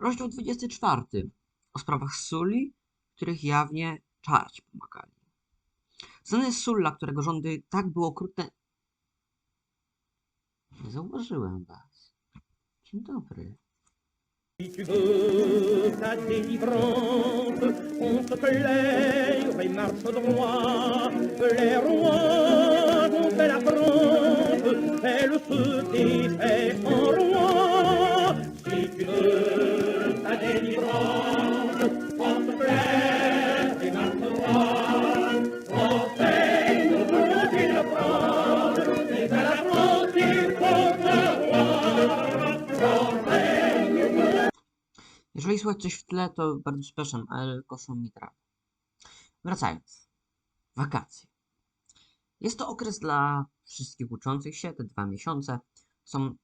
Rozdział 24. O sprawach Sulli, których jawnie czarci pomagali. Znany jest Sulla, którego rządy tak było okrutne... Nie zauważyłem was. Dzień dobry. Si tu veux. Les rois en roi. Si tu veux Jeżeli słychać coś w tle, to bardzo przepraszam, ale koszą mi trawę. Wracając. Wakacje. Jest to okres dla wszystkich uczących się, te dwa miesiące są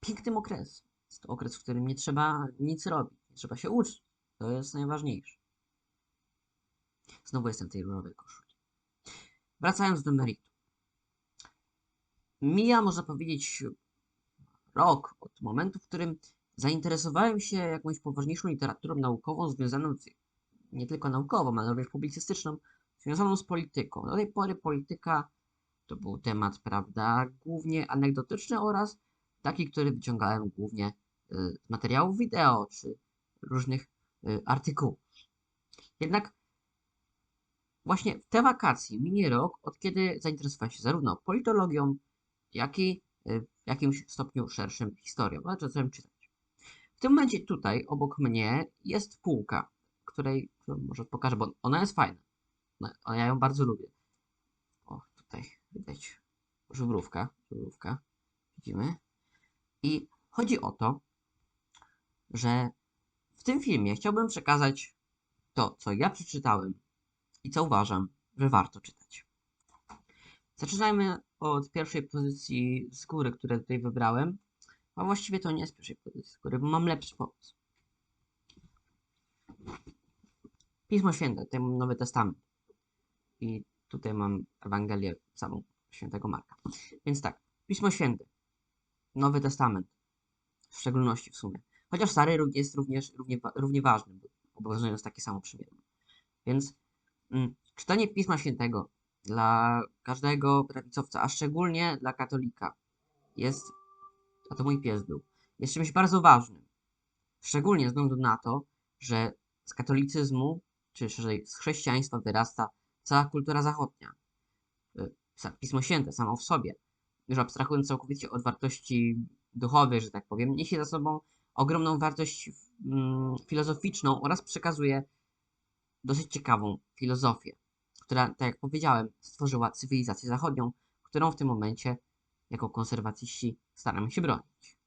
pięknym okresem. Jest to okres, w którym nie trzeba nic robić, nie trzeba się uczyć. To jest najważniejsze. Znowu jestem w tej różowej koszuli. Wracając do meritum. Mija, można powiedzieć, rok od momentu, w którym zainteresowałem się jakąś poważniejszą literaturą naukową związaną z, nie tylko naukową, ale również publicystyczną, związaną z polityką. Do tej pory polityka to był temat, prawda, głównie anegdotyczny oraz taki, który wyciągałem głównie y, z materiałów wideo czy różnych y, artykułów. Jednak właśnie w te wakacje minie rok, od kiedy zainteresowałem się zarówno politologią, jak i y, w jakimś stopniu szerszym historią. Znaczy, zacząłem czytać. Tym momencie tutaj, obok mnie, jest półka, której może pokażę, bo ona jest fajna. No, ja ją bardzo lubię. O, tutaj widać żubrówka, żubrówka. Widzimy. I chodzi o to, że w tym filmie chciałbym przekazać to, co ja przeczytałem i co uważam, że warto czytać. Zaczynajmy od pierwszej pozycji z góry, które tutaj wybrałem. A właściwie to nie z pierwszej pozycji z góry, bo mam lepszy pomysł. Pismo Święte, tutaj mam Nowy Testament. I tutaj mam Ewangelię samą świętego Marka. Więc tak, Pismo Święte, Nowy Testament, w szczególności w sumie. Chociaż Stary jest również równie, równie ważny, bo obowiązując takie samo przymierze. Więc mm, czytanie Pisma Świętego dla każdego prawicowca, a szczególnie dla katolika, jest, a to mój pies był, jest czymś bardzo ważnym. Szczególnie ze względu na to, że z katolicyzmu, czy szerzej z chrześcijaństwa wyrasta cała kultura zachodnia. Sa- Pismo Święte samo w sobie, już abstrahując całkowicie od wartości duchowych, że tak powiem, niesie za sobą ogromną wartość mm, filozoficzną oraz przekazuje dosyć ciekawą filozofię, która, tak jak powiedziałem, stworzyła cywilizację zachodnią, którą w tym momencie jako konserwatyści staramy się bronić.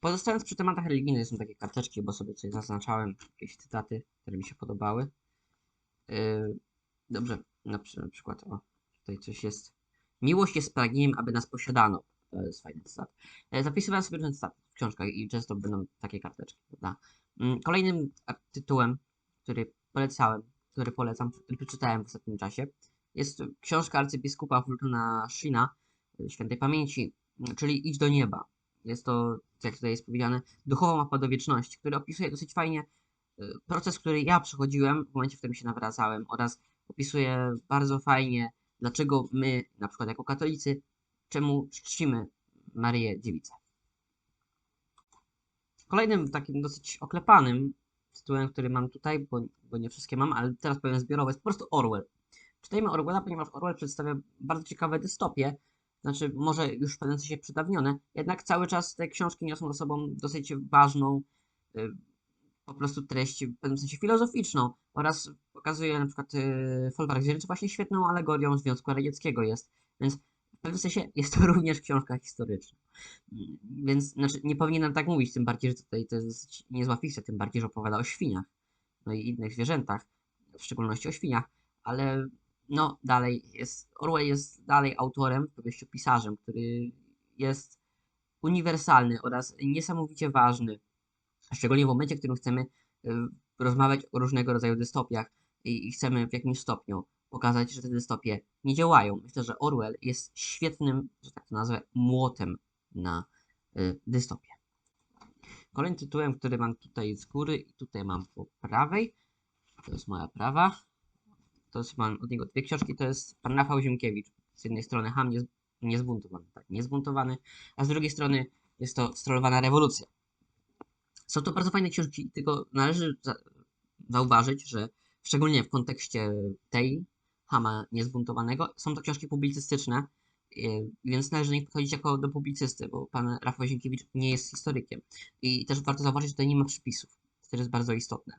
Pozostając przy tematach religijnych, są takie karteczki, bo sobie coś zaznaczałem, jakieś cytaty, które mi się podobały. Yy, dobrze, na, przy, na przykład, o, tutaj coś jest. Miłość jest pragnieniem, aby nas posiadano. To jest fajny cytat. E, Zapisywałem sobie ten cytat w książkach i często będą takie karteczki, prawda? Mm, Kolejnym tytułem, który polecałem, który polecam, który przeczytałem w ostatnim czasie, jest książka arcybiskupa Fultona Shina, świętej pamięci, y, czyli Idź do nieba. Jest to, jak tutaj jest powiedziane, duchowa mapa do wieczności, który opisuje dosyć fajnie y, proces, który ja przechodziłem w momencie, w którym się nawracałem oraz opisuje bardzo fajnie, dlaczego my, na przykład jako katolicy, czemu czcimy Maryję Dziewicę. Kolejnym takim dosyć oklepanym tytułem, który mam tutaj, bo, bo nie wszystkie mam, ale teraz powiem zbiorowo, jest po prostu Orwell. Czytajmy Orwella, ponieważ Orwell przedstawia bardzo ciekawe dystopie, znaczy może już w pewnym sensie przedawnione, jednak cały czas te książki niosą ze sobą dosyć ważną y, po prostu treść w pewnym sensie filozoficzną oraz pokazuje na przykład y, Folwark Zwierzęcy właśnie świetną alegorią Związku Radzieckiego jest, więc w pewnym sensie jest to również książka historyczna. Mm, Więc znaczy, nie powinienem tak mówić, tym bardziej, że tutaj to jest niezła fikcja, tym bardziej, że opowiada o świniach, no i innych zwierzętach, w szczególności o świniach, ale no dalej jest, Orwell jest dalej autorem, powieściopisarzem, który jest uniwersalny oraz niesamowicie ważny, szczególnie w momencie, w którym chcemy y, rozmawiać o różnego rodzaju dystopiach i, chcemy w jakimś stopniu pokazać, że te dystopie nie działają. Myślę, że Orwell jest świetnym, że tak to nazwę, młotem na y, dystopię. kolejnym tytułem, który mam tutaj z góry i tutaj mam po prawej. To jest moja prawa. To jest, mam od niego dwie książki, to jest pan Rafał Ziemkiewicz. Z jednej strony Ham niez, niezbuntowany, tak, niezbuntowany, a z drugiej strony jest to strollowana rewolucja. Są to bardzo fajne książki, tylko należy za, zauważyć, że szczególnie w kontekście tej Hama niezbuntowanego, są to książki publicystyczne, yy, więc należy do nich podchodzić jako do publicysty, bo pan Rafał Zienkiewicz nie jest historykiem. I też warto zauważyć, że tutaj nie ma przypisów, co też jest bardzo istotne.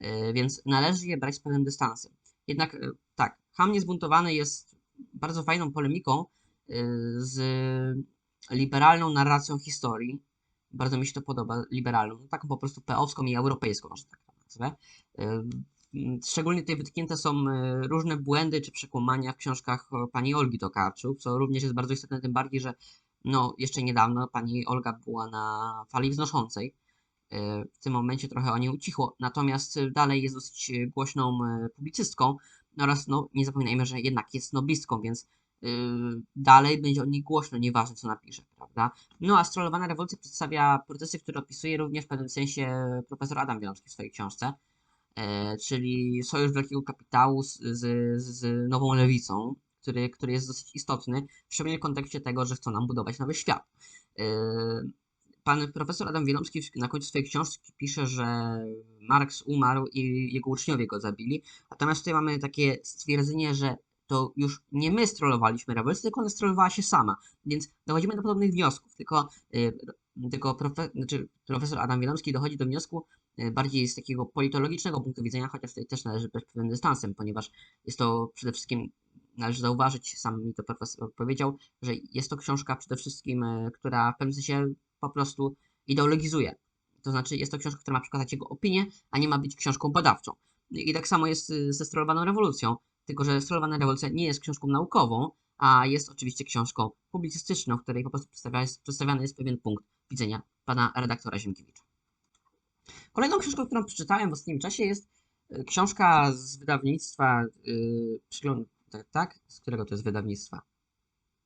Yy, Więc należy je brać z pewnym dystansem. Jednak yy, tak, Ham niezbuntowany jest bardzo fajną polemiką yy, z liberalną narracją historii. Bardzo mi się to podoba, liberalną, no, taką po prostu peowską i europejską, może tak nazwę. Yy, Szczególnie tutaj wytknięte są różne błędy czy przekłamania w książkach pani Olgi Tokarczuk, co również jest bardzo istotne, tym bardziej, że no, jeszcze niedawno pani Olga była na fali wznoszącej. Yy, W tym momencie trochę o niej ucichło, natomiast yy, dalej jest dosyć yy, głośną publicystką oraz no, nie zapominajmy, że jednak jest noblistką, więc dalej będzie o niej głośno, nieważne co napisze, prawda? No a strollowana rewolucja przedstawia procesy, które opisuje również w pewnym sensie profesor Adam Wiącki w swojej książce, e, czyli sojusz wielkiego kapitału z, z, z nową lewicą, który, który jest dosyć istotny, szczególnie w kontekście tego, że chcą nam budować nowy świat. Pan profesor Adam Wielomski na końcu swojej książki pisze, że Marks umarł i jego uczniowie go zabili. Natomiast tutaj mamy takie stwierdzenie, że to już nie my strollowaliśmy rewolucję, tylko ona strollowała się sama. Więc dochodzimy do podobnych wniosków, tylko, y, tylko profe, znaczy profesor Adam Wielomski dochodzi do wniosku y, bardziej z takiego politologicznego punktu widzenia, chociaż tutaj też należy brać pewnym dystansem, ponieważ jest to przede wszystkim, należy zauważyć, sam mi to profesor powiedział, że jest to książka przede wszystkim, y, która w pewnym sensie po prostu ideologizuje. To znaczy jest to książka, która ma przekazać jego opinię, a nie ma być książką badawczą. I tak samo jest y, ze strollowaną rewolucją, tylko że strollowana rewolucja nie jest książką naukową, a jest oczywiście książką publicystyczną, w której po prostu przedstawiany jest pewien punkt widzenia pana redaktora Ziemkiewicza. Kolejną książką, którą przeczytałem w ostatnim czasie jest y, książka z wydawnictwa yy. Tak? Z którego to jest wydawnictwa?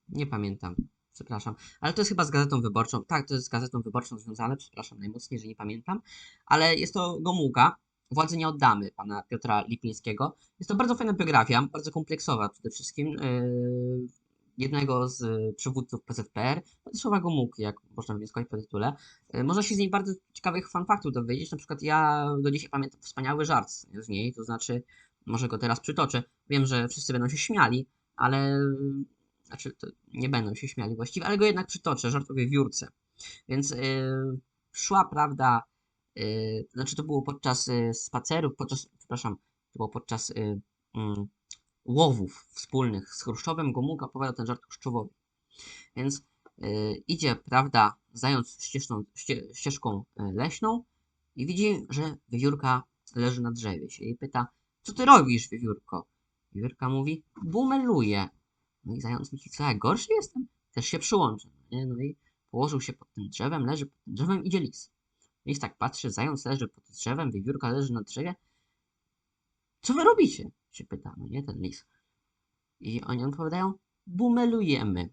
Nie pamiętam. Przepraszam. Ale to jest chyba z Gazetą Wyborczą. Tak, to jest z Gazetą Wyborczą związane. Przepraszam najmocniej, że nie pamiętam. Ale jest to Gomułka. Władzy nie oddamy pana Piotra Lipińskiego. Jest to bardzo fajna biografia, bardzo kompleksowa przede wszystkim. Yy, jednego z przywódców PZPR, Władysława Gomułki, jak można wnioskować po tytule. Yy, można się z niej bardzo ciekawych fanfaktów dowiedzieć. Na przykład ja do dzisiaj pamiętam wspaniały żart z niej, to znaczy, może go teraz przytoczę. Wiem, że wszyscy będą się śmiali, ale znaczy nie będą się śmiali właściwie, ale go jednak przytoczę, żart o wiewiórce. Więc yy, szła prawda, yy, znaczy to było podczas yy, spacerów, podczas, przepraszam, to było podczas yy, mm, łowów wspólnych z Chruszczowem, Gomułka opowiadał ten żart Chruszczowowi. Więc yy, idzie, prawda, zając ścieżką, ście, ścieżką yy, leśną i widzi, że wiewiórka leży na drzewie. Się jej pyta, co ty robisz, wiewiórko? Wiewiórka mówi, bumeluję. No i zając myśli, co ja gorszy jestem? Też się przyłączę. Nie? No i położył się pod tym drzewem, leży pod tym drzewem, idzie lis. Lis tak patrzy, zając leży pod drzewem, wiewiórka leży na drzewie. Co wy robicie? się pyta, no nie, ten lis. I oni odpowiadają, bumelujemy.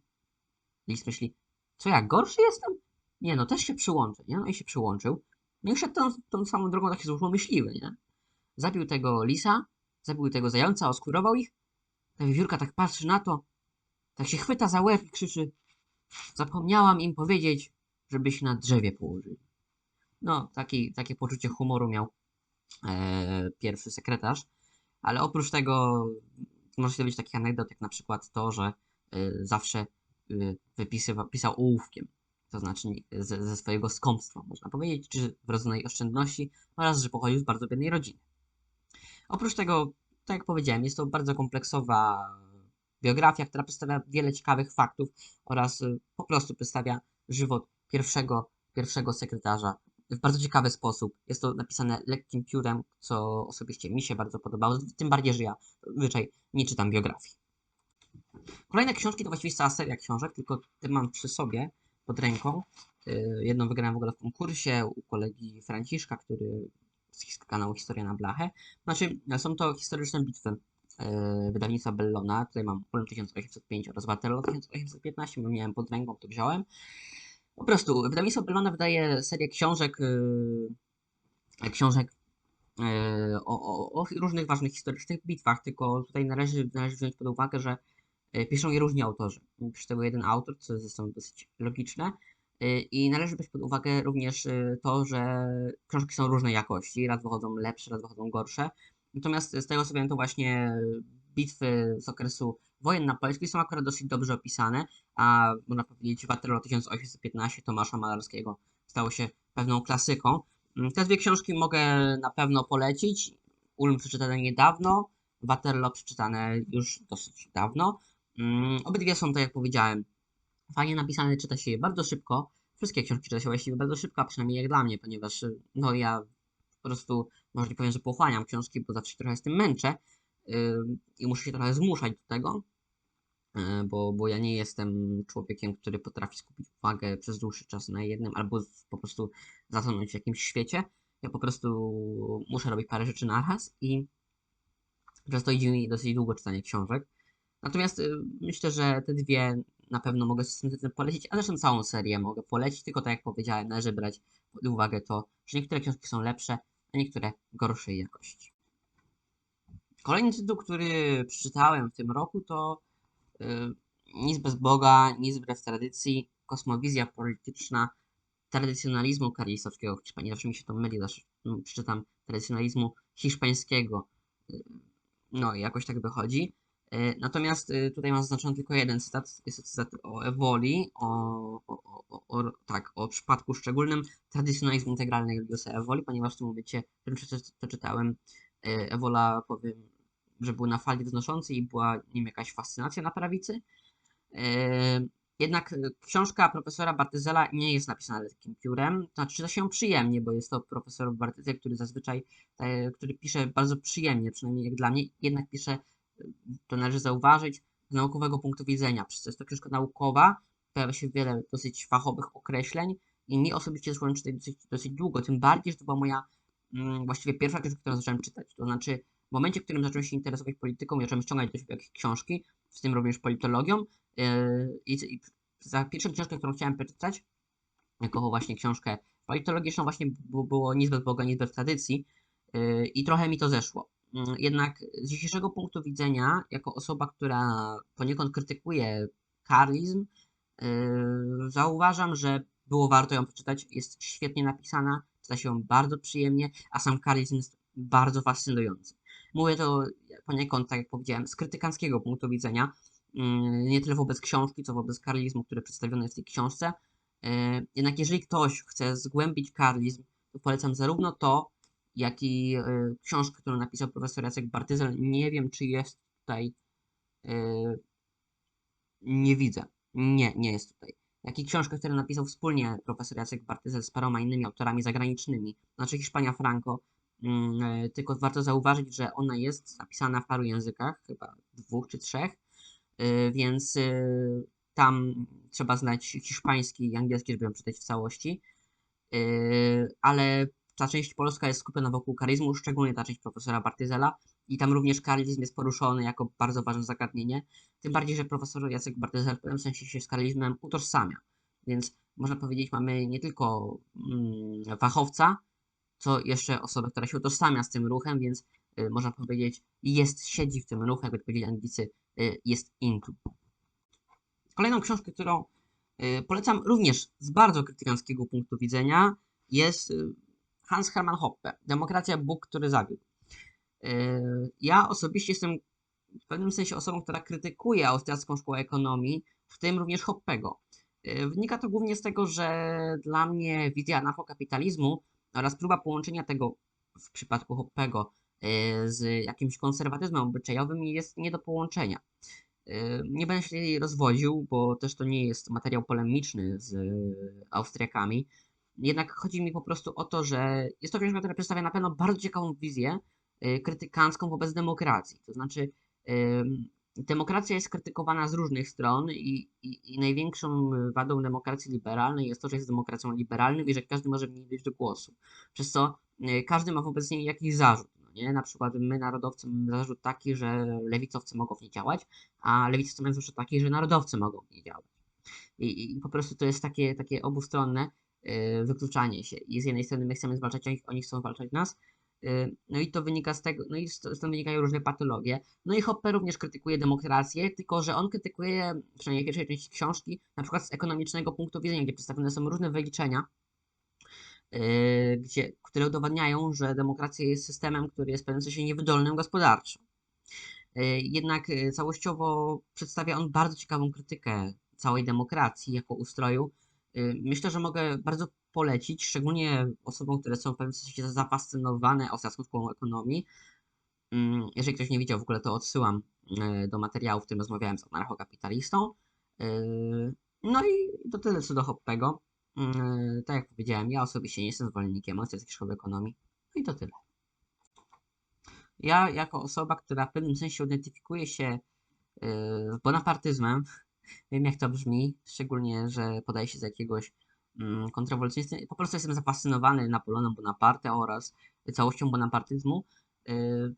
Lis myśli, co ja gorszy jestem? Nie, no też się przyłączę, nie? No i się przyłączył. No i szedł tą, tą samą drogą taki złośliwy, nie? Zabił tego lisa, zabił tego zająca, oskurował ich. Ta wiewiórka tak patrzy na to, tak się chwyta za łeb i krzyczy Zapomniałam im powiedzieć, żeby się na drzewie położyli. No, taki, takie poczucie humoru miał e, pierwszy sekretarz. Ale oprócz tego może się dowiedzieć takich anegdot, jak na przykład to, że y, zawsze y, wypisywał, pisał ołówkiem. To znaczy ze, ze swojego skąpstwa, można powiedzieć, czy wrodzonej oszczędności, oraz że pochodził z bardzo biednej rodziny. Oprócz tego, tak jak powiedziałem, jest to bardzo kompleksowa biografia, która przedstawia wiele ciekawych faktów oraz y, po prostu przedstawia żywot pierwszego, pierwszego sekretarza w bardzo ciekawy sposób. Jest to napisane lekkim piórem, co osobiście mi się bardzo podobało, tym bardziej, że ja zwyczaj nie czytam biografii. Kolejne książki to właściwie cała seria książek, tylko te mam przy sobie, pod ręką. Yy, Jedną wygrałem w ogóle w konkursie u kolegi Franciszka, który z kanału Historia na Blachę. Znaczy, są to historyczne bitwy yy, wydawnictwa Bellona. Tutaj mam Ulm 1805 oraz Waterloo 1815, bo miałem pod ręką, to wziąłem. Po prostu, wydawnictwo Bellona wydaje serię książek, yy, książek yy, o, o, o różnych ważnych historycznych bitwach, tylko tutaj należy, należy wziąć pod uwagę, że piszą je różni autorzy. Pisze tego jeden autor, co jest zresztą dosyć logiczne. Yy, I należy brać pod uwagę również yy, to, że książki są różnej jakości, raz wychodzą lepsze, raz wychodzą gorsze. Natomiast z tego co wiem, to właśnie bitwy z okresu wojen na Polsce są akurat dosyć dobrze opisane, a można powiedzieć Waterloo 1815 Tomasza Malarskiego stało się pewną klasyką. Mm, Te dwie książki mogę na pewno polecić. Ulm przeczytane niedawno, Waterloo przeczytane już dosyć dawno. Mm, Obydwie są, tak jak powiedziałem, fajnie napisane, czyta się je bardzo szybko. Wszystkie książki czyta się właściwie bardzo szybko, przynajmniej jak dla mnie, ponieważ no ja po prostu, może nie powiem, że pochłaniam książki, bo zawsze się trochę z tym męczę ym, i muszę się trochę zmuszać do tego, y, bo, bo ja nie jestem człowiekiem, który potrafi skupić uwagę przez dłuższy czas na jednym, albo po prostu zatonąć w jakimś świecie. Ja po prostu muszę robić parę rzeczy na raz i przez to idzie mi dosyć długo czytanie książek. Natomiast y, myślę, że te dwie na pewno mogę systematycznie polecić, a zresztą całą serię mogę polecić, tylko tak jak powiedziałem, należy brać pod uwagę to, że niektóre książki są lepsze, a niektóre gorszej jakości. Kolejny tytuł, który przeczytałem w tym roku to y, Nic bez Boga, nic wbrew tradycji, kosmowizja polityczna tradycjonalizmu karlistowskiego w Hiszpanii. Zawsze mi się to myli, zawsze mm, przeczytam tradycjonalizmu hiszpańskiego. Y, No i jakoś tak wychodzi. Y, Natomiast y, tutaj mam zaznaczony tylko jeden cytat. Jest to cytat o Ewoli, o, o, o, o, tak, o przypadku szczególnym tradycjonalizmu integralnego Juliusa Ewoli, ponieważ w tym momencie, w którym przeczy- przeczytałem, y, Ewola, powiem, że był na fali wznoszącej i była nim jakaś fascynacja na prawicy. E, Jednak e, książka profesora Bartyzela nie jest napisana lekkim piórem, to znaczy czyta się przyjemnie, bo jest to profesor Bartyzel, który zazwyczaj, e, który pisze bardzo przyjemnie, przynajmniej jak dla mnie, jednak pisze, e, to należy zauważyć, z naukowego punktu widzenia. Przez to jest to książka naukowa, pojawia się wiele dosyć fachowych określeń i mi osobiście zacząłem czytać dosyć, dosyć długo, tym bardziej, że to była moja mm, właściwie pierwsza książka, którą zacząłem czytać. To znaczy w momencie, w którym zacząłem się interesować polityką zacząłem ściągać do siebie jakieś książki, w tym również politologią, Yy, I, za pierwszą książkę, którą chciałem przeczytać, jako właśnie książkę politologiczną, właśnie bu- było Nic Boga, nic bez tradycji yy, i trochę mi to zeszło. Yy, Jednak z dzisiejszego punktu widzenia, jako osoba, która poniekąd krytykuje karlizm, yy, zauważam, że było warto ją przeczytać. Jest świetnie napisana, czyta się ją bardzo przyjemnie, a sam karlizm jest bardzo fascynujący. Mówię to poniekąd, tak jak powiedziałem, z krytykanckiego punktu widzenia, mm, nie tyle wobec książki, co wobec karlizmu, który przedstawiony jest w tej książce. E, Jednak jeżeli ktoś chce zgłębić karlizm, to polecam zarówno to, jak i e, książkę, którą napisał profesor Jacek Bartyzel. Nie wiem, czy jest tutaj. e, Nie widzę. Nie, nie jest tutaj. Jak i książkę, którą napisał wspólnie profesor Jacek Bartyzel z paroma innymi autorami zagranicznymi, znaczy Hiszpania Franco. Mm, e, Tylko warto zauważyć, że ona jest napisana w paru językach, chyba dwóch czy trzech. Więc tam trzeba znać hiszpański i angielski, żeby ją czytać w całości. Ale ta część polska jest skupiona wokół karyzmu, szczególnie ta część profesora Bartyzela i tam również karyzm jest poruszony jako bardzo ważne zagadnienie. Tym bardziej, że profesor Jacek Bartyzel w pewnym sensie się z karyzmem utożsamia. Więc można powiedzieć, mamy nie tylko mm, fachowca, co jeszcze osobę, która się utożsamia z tym ruchem, więc y, można powiedzieć, jest, siedzi w tym ruchu, jakby powiedzieli Anglicy, y, jest inclu. Kolejną książkę, którą y, polecam również z bardzo krytykanckiego punktu widzenia, jest y, Hans Hermann Hoppe, Demokracja Bóg, który zawiódł. Y, Ja osobiście jestem w pewnym sensie osobą, która krytykuje austriacką szkołę ekonomii, w tym również Hoppego. Y, Wynika to głównie z tego, że dla mnie wizja anarchokapitalizmu oraz próba połączenia tego w przypadku Hoppego y, z jakimś konserwatyzmem obyczajowym jest nie do połączenia. Nie będę się jej rozwodził, bo też to nie jest materiał polemiczny z Austriakami. Jednak chodzi mi po prostu o to, że jest to książka, która przedstawia na pewno bardzo ciekawą wizję y, krytykancką wobec demokracji. To znaczy, demokracja jest krytykowana z różnych stron i, i, i największą wadą demokracji liberalnej jest to, że jest demokracją liberalną i że każdy może w niej dojść do głosu. Przez co y, każdy ma wobec niej jakiś zarzut. No nie? Na przykład my, narodowcy, mamy zarzut taki, że lewicowcy mogą w niej działać, a lewicowcy mają zarzut taki, że narodowcy mogą w niej działać. I, i po prostu to jest takie, takie obustronne wykluczanie się. I z jednej strony my chcemy zwalczać ich, oni chcą zwalczać nas. Yy, No i to wynika z tego, no i st- stąd wynikają różne patologie. No i Hoppe również krytykuje demokrację, tylko że on krytykuje, przynajmniej w pierwszej części książki, na przykład z ekonomicznego punktu widzenia, gdzie przedstawione są różne wyliczenia, yy, gdzie, które udowadniają, że demokracja jest systemem, który jest w pewnym sensie niewydolnym gospodarczo. Jednak całościowo przedstawia on bardzo ciekawą krytykę całej demokracji jako ustroju. Yy, Myślę, że mogę bardzo polecić, szczególnie osobom, które są w pewnym sensie zafascynowane austriacką ekonomii. Mm, Jeżeli ktoś nie widział, w ogóle to odsyłam yy, do materiału, w którym rozmawiałem z anarchokapitalistą. Yy, No i to tyle co do Hoppego. Tak jak powiedziałem, ja osobiście nie jestem zwolennikiem austriackiej szkoły ekonomii. No i to tyle. Ja, jako osoba, która w pewnym sensie identyfikuje się z bonapartyzmem, wiem jak to brzmi, szczególnie, że podaje się za jakiegoś mm. Po prostu jestem zafascynowany Napoleonem Bonaparte oraz całością bonapartyzmu. Yy,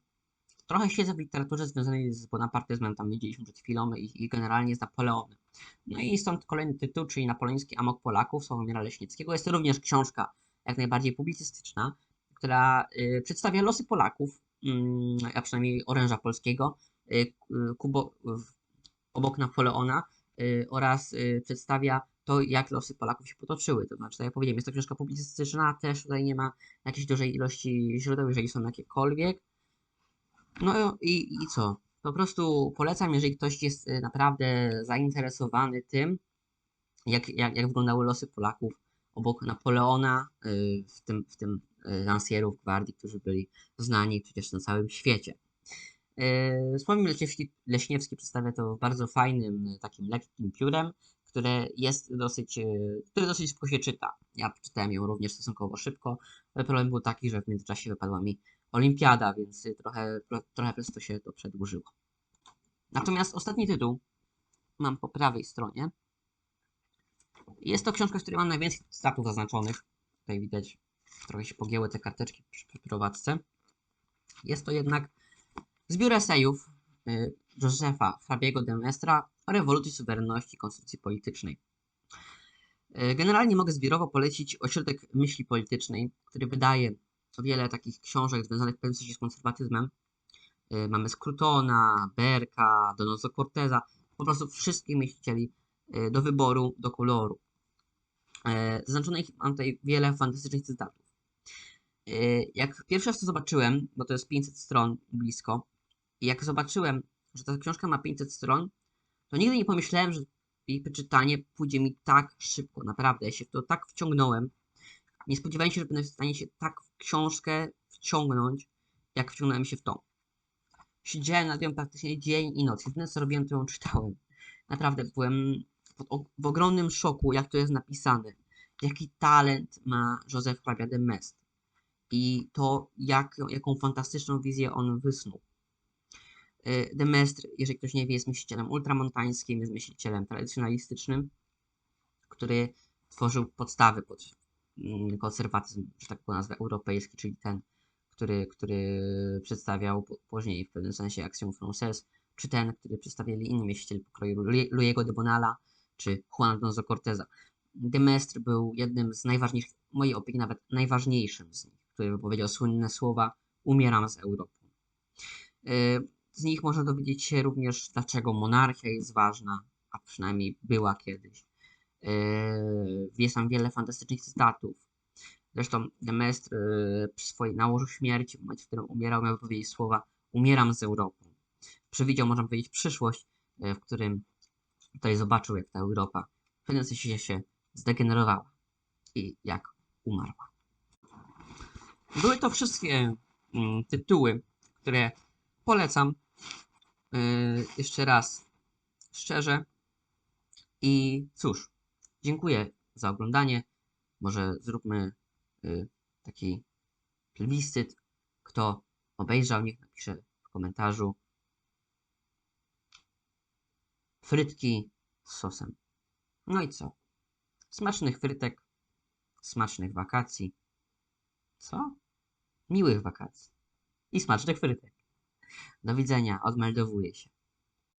Trochę siedzę w literaturze związanej z bonapartyzmem, tam widzieliśmy przed chwilą i, i generalnie z Napoleonem. No i stąd kolejny tytuł, czyli Napoleoński Amok Polaków Sławomira Leśnickiego. Jest to również książka jak najbardziej publicystyczna, która y, przedstawia losy Polaków, mm, a przynajmniej oręża polskiego, y, y, kubo, w, obok Napoleona y, oraz y, przedstawia to, jak losy Polaków się potoczyły. To znaczy, tak jak powiedziałem, jest to książka publicystyczna, też tutaj nie ma jakiejś dużej ilości źródeł, jeżeli są jakiekolwiek. No i, i co? Po prostu polecam, jeżeli ktoś jest y, naprawdę zainteresowany tym, jak, jak, jak wyglądały losy Polaków obok Napoleona, y, w tym, w tym y, lansierów gwardii, którzy byli znani przecież na całym świecie. Y, Sławomir Leśniewski, Leśniewski przedstawia to bardzo fajnym, takim lekkim piórem, które jest dosyć, y, które dosyć szybko się czyta. Ja przeczytałem ją również stosunkowo szybko. ale Problem był taki, że w międzyczasie wypadła mi olimpiada, więc trochę, trochę przez to się to przedłużyło. Natomiast ostatni tytuł mam po prawej stronie. Jest to książka, w której mam najwięcej cytatów zaznaczonych. Tutaj widać, trochę się pogięły te karteczki przy prowadzce. Jest to jednak zbiór esejów y, Józefa Fabiego de Mestra o rewolucji suwerenności konstytucji politycznej. Y, Generalnie mogę zbiorowo polecić Ośrodek Myśli Politycznej, który wydaje wiele takich książek związanych w pewnym sensie z konserwatyzmem. Y, Mamy Scrutona, Berka, Donoso Corteza, po prostu wszystkich myślicieli y, do wyboru, do koloru. E, Zaznaczonych mam tutaj wiele fantastycznych cytatów. Y, Jak pierwszy raz to zobaczyłem, bo to jest 500 stron blisko, i jak zobaczyłem, że ta książka ma 500 stron, to nigdy nie pomyślałem, że jej przeczytanie pójdzie mi tak szybko. Naprawdę, ja się w to tak wciągnąłem. Nie spodziewałem się, że będę w stanie się tak w książkę wciągnąć, jak wciągnąłem się w tą. Siedziałem nad nią praktycznie dzień i noc. Jedyne co robiłem, to ją czytałem. Naprawdę byłem w, ogromnym szoku, jak to jest napisane. Jaki talent ma Józef Hrabia de Mestre. I to, jak, jaką fantastyczną wizję on wysnuł. Y, De Maistre, jeżeli ktoś nie wie, jest myślicielem ultramontańskim, jest myślicielem tradycjonalistycznym, który tworzył podstawy pod mm, konserwatyzm, że tak go nazwę, europejski, czyli ten, który, który przedstawiał później w pewnym sensie Action Française, czy ten, który przedstawiali inni myśliciele pokroju Louis'ego de Bonalla, czy Juana Donoso Corteza. De Maistre był jednym z najważniejszych, w mojej opinii nawet najważniejszym z nich, który wypowiedział słynne słowa umieram z Europą. Y, Z nich można dowiedzieć się również, dlaczego monarchia jest ważna, a przynajmniej była kiedyś. Yy, Jest tam wiele fantastycznych cytatów. Zresztą de Maistre yy, przy swojej nałożu śmierci, w momencie, w którym umierał, miał powiedzieć słowa umieram z Europą. Przewidział, można powiedzieć, przyszłość, yy, w którym tutaj zobaczył, jak ta Europa w pewnym sensie się zdegenerowała i jak umarła. Były to wszystkie mm, tytuły, które polecam jeszcze raz szczerze. I cóż, dziękuję za oglądanie. Może zróbmy y, taki plebiscyt. Kto obejrzał, niech napisze w komentarzu. Frytki z sosem. No i co? Smacznych frytek, smacznych wakacji. Co? Miłych wakacji. I smacznych frytek. Do widzenia, odmeldowuję się.